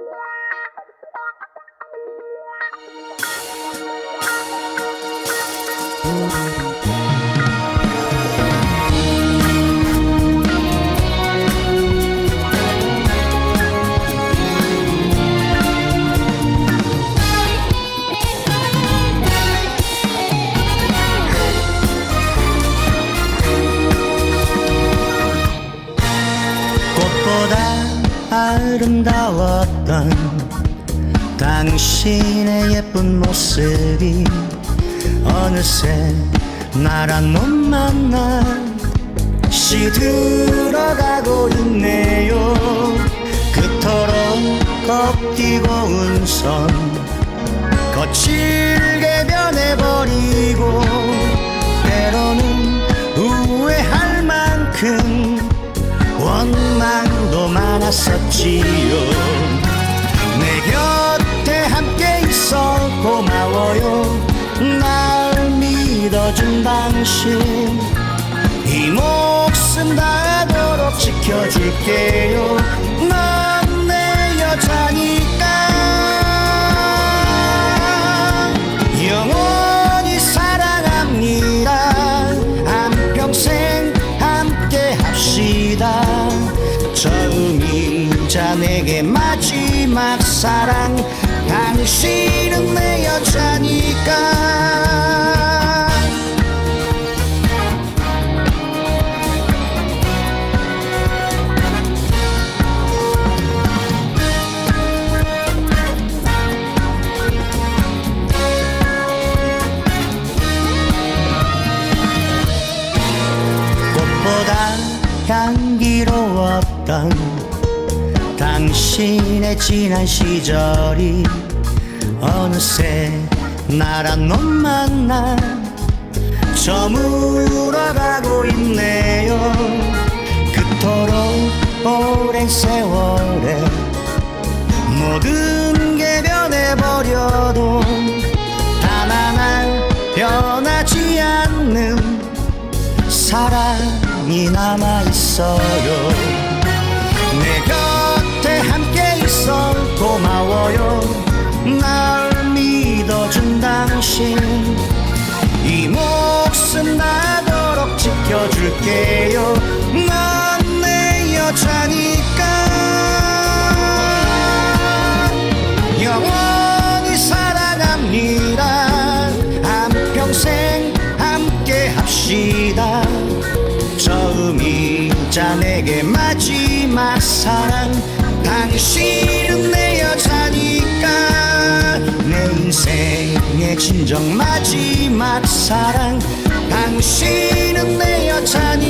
Thank you. 아름다웠던 당신의 예쁜 모습이 어느새 나란 못 만나 시들어가고 있네요. 그토록 꺾이고 운선 거칠게 변해버리고 때로는 후회할 만큼 원망도 많았었지요 내 곁에 함께 있어 고마워요. 날 믿어준 당신. 이 목숨 다하도록 지켜줄게요 처음이자 내게 마지막 사랑. 당신은 내 여자니까. 꽃보다 향기로웠던 당신의 지난 시절이 어느새 나란 놈 만 나 저물어가고 있네요. 그토록 오랜 세월에 모든 게 변해버려도 단 하나 변하지 않는 사랑이 남아있어요 지켜줄게요 넌내 여자니까. 영원히 사랑합니다. 한평생 함께 합시다. 처음이자 내게 마지막 사랑. 당신은 내 여자니까. 내 인생의 진정 마지막 사랑 당신은 내 여자니까 당신